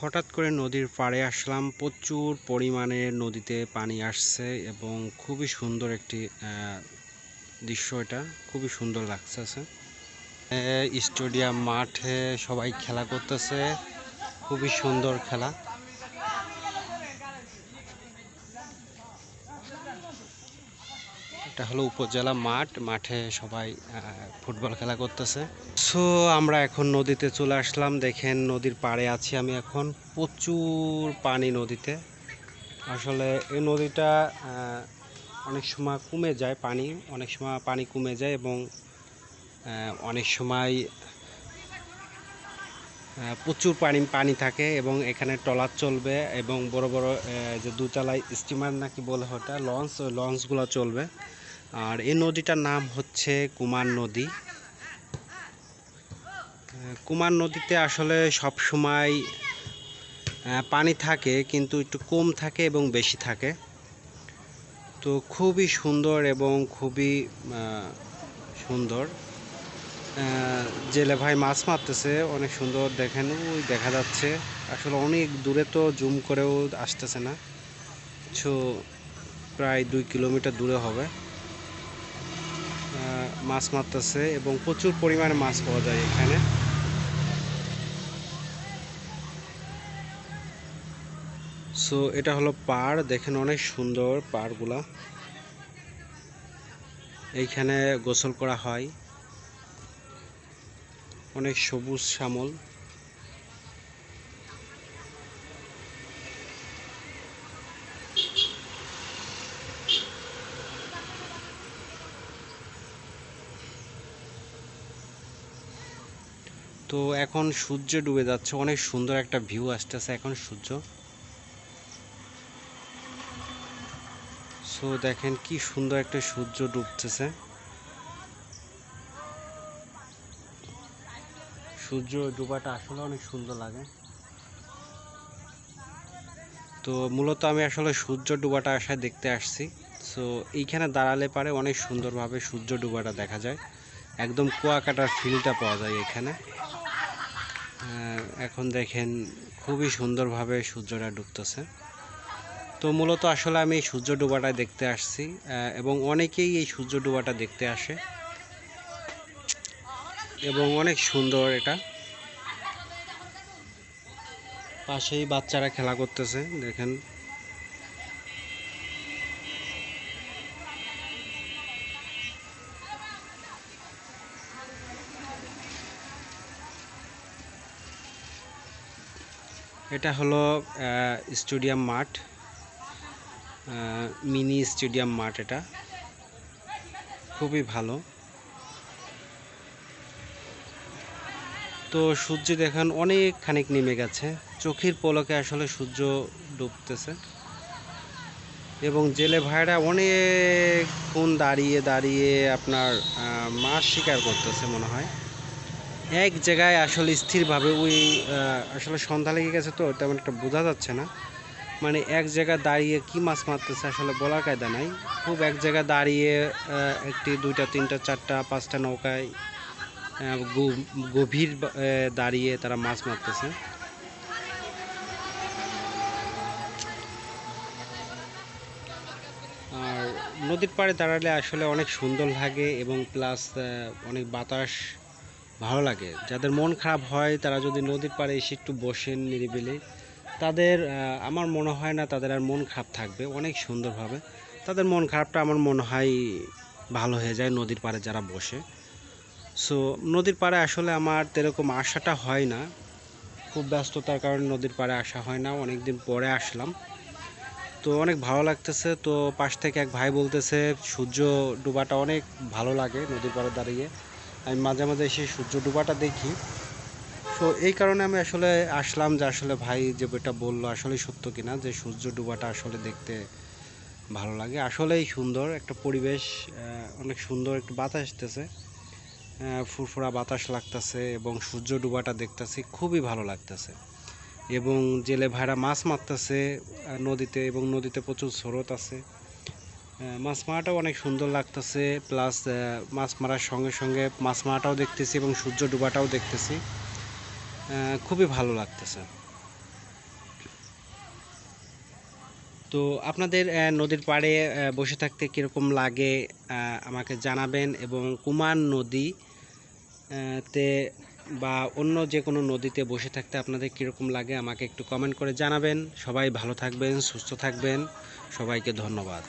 হঠাৎ করে নদীর পাড়ে আসলাম। প্রচুর পরিমাণে নদীতে পানি আসছে এবং খুবই সুন্দর একটি দৃশ্য এটা। খুবই সুন্দর লাগতেছে স্টেডিয়াম মাঠে সবাই খেলা করতেছে। খুবই সুন্দর খেলা। এটা হলো উপজেলা মাঠ, মাঠে সবাই ফুটবল খেলা করতেছে। সো, আমরা এখন নদীতে চলে আসলাম। দেখেন নদীর পাড়ে আছি আমি এখন। প্রচুর পানি নদীতে। আসলে এই নদীটা অনেক সময় কমে যায় পানি, অনেক সময় পানি কমে যায় এবং অনেক সময় প্রচুর পানি পানি থাকে এবং এখানে ট্রলার চলবে এবং বড় বড় যে দুতলায় স্টিমার নাকি বলে ওটা, লঞ্চ, লঞ্চগুলো চলবে। আর এই নদীটার নাম হচ্ছে কুমার নদী। কুমার নদীতে আসলে সব সময় পানি থাকে, কিন্তু একটু কম থাকে এবং বেশি থাকে। তো খুবই সুন্দর এবং খুবই সুন্দর। জেলে ভাই মাছ মারতেছে, অনেক সুন্দর দেখেন, ওই দেখা যাচ্ছে। আসলে অনেক দূরে তো জুম করেও আসতেছে না। কিছু প্রায় দুই কিলোমিটার দূরে হবে। মাছ মারতেছে এবং প্রচুর পরিমাণে মাছ পাওয়া যায় এখানে। সো এটা হলো পাড়। দেখেন অনেক সুন্দর পাড়গুলা। এইখানে গোসল করা হয়। অনেক সবুজ শ্যামল। তো এখন সূর্য ডুবে যাচ্ছে, অনেক সুন্দর একটা ভিউ আসতেছে এখন সূর্য। সো দেখেন কি সুন্দর একটা সূর্য ডুবতেছে। সূর্য ডুবাটা আসলে অনেক সুন্দর লাগে। তো মূলত আমি আসলে সূর্য ডুবাটা আসায় দেখতে আসছি। সো এইখানে দাঁড়ালে পারে অনেক সুন্দরভাবে সূর্য ডুবাটা দেখা যায়। একদম কুয়াকাটার ফিলটা পাওয়া যায় এখানে। এখন দেখেন খুবই সুন্দরভাবে সূর্যটা ডুবতেছে। তো মূলত আসলে আমি সূর্য ডোবাটা দেখতে আসছি এবং অনেকেই এই সূর্য ডুবাটা দেখতে আসে। এবং অনেক সুন্দর এটা। পাশেই বাচ্চারা খেলা করতেছে, দেখেন। এটা হলো স্টেডিয়াম মাঠ মিনি স্টেডিয়াম মাঠ এটা। খুবই ভালো। তো সূর্য দেখেন অনেক খানিক নেমে গেছে। চোখের পলকে আসলে সূর্য ডুবতেছে। এবং জেলে ভাইরা অনেকক্ষণ দাঁড়িয়ে দাঁড়িয়ে আপনার মাছ শিকার করতেছে মনে হয়। এক জায়গায় আসলে স্থিরভাবে ওই আসলে সন্ধ্যা লেগে গেছে তো, তেমন একটা বোঝা যাচ্ছে না। মানে এক জায়গায় দাঁড়িয়ে কি মাছ মারতেছে আসলে বলার কায়দা নাই। খুব এক জায়গায় দাঁড়িয়ে একটি, দুইটা, তিনটা, চারটা, পাঁচটা নৌকায় গভীর দাঁড়িয়ে তারা মাছ মারতেছে। আর নদীর পাড়ে দাঁড়ালে আসলে অনেক সুন্দর লাগে এবং প্লাস অনেক বাতাস ভালো লাগে। যাদের মন খারাপ হয়, তারা যদি নদীর পাড়ে এসে একটু বসেন নিরিবিলি, তাদের আমার মনে হয় না তাদের আর মন খারাপ থাকবে অনেক সুন্দরভাবে। তাদের মন খারাপটা আমার মনে হয় ভালো হয়ে যায় নদীর পাড়ে যারা বসে। সো নদীর পাড়ে আসলে আমার এরকম আসাটা হয় না। খুব ব্যস্ততার কারণে নদীর পাড়ে আসা হয় না। অনেক দিন পরে আসলাম। তো অনেক ভালো লাগতেছে। তো পাশ থেকে এক ভাই বলতেছে, সূর্য ডুবাটা অনেক ভালো লাগে নদীর পাড়ে দাঁড়িয়ে। আমি মাঝে মাঝে এসে সূর্য ডুবাটা দেখি। তো এই কারণে আমি আসলে আসলাম যে আসলে ভাই যে বইটা বলল আসলে সত্য কিনা যে সূর্য ডুবাটা আসলে দেখতে ভালো লাগে। আসলেই সুন্দর, একটা পরিবেশ অনেক সুন্দর একটু বাতাস আসতেছে। ফুরফুরা বাতাস লাগতেছে এবং সূর্য ডুবাটা দেখতেছি, খুবই ভালো লাগতেছে। এবং জেলে ভাইরা মাছ মারতেছে নদীতে এবং নদীতে প্রচুর স্রোত আছে। মাছ মারাটাও অনেক সুন্দর লাগতেছে প্লাস মাছ মারার সঙ্গে সঙ্গে মাছ মারাটাও দেখতেছি এবং সূর্য ডুবাটাও দেখতেছি। খুবই ভালো লাগতেছে। তো আপনাদের নদীর পাড়ে বসে থাকতে কীরকম লাগে আমাকে জানাবেন এবং কুমার নদী তে বা অন্য যে কোনো নদীতে বসে থাকতে আপনাদের কীরকম লাগে আমাকে একটু কমেন্ট করে জানাবেন। সবাই ভালো থাকবেন, সুস্থ থাকবেন। সবাইকে ধন্যবাদ।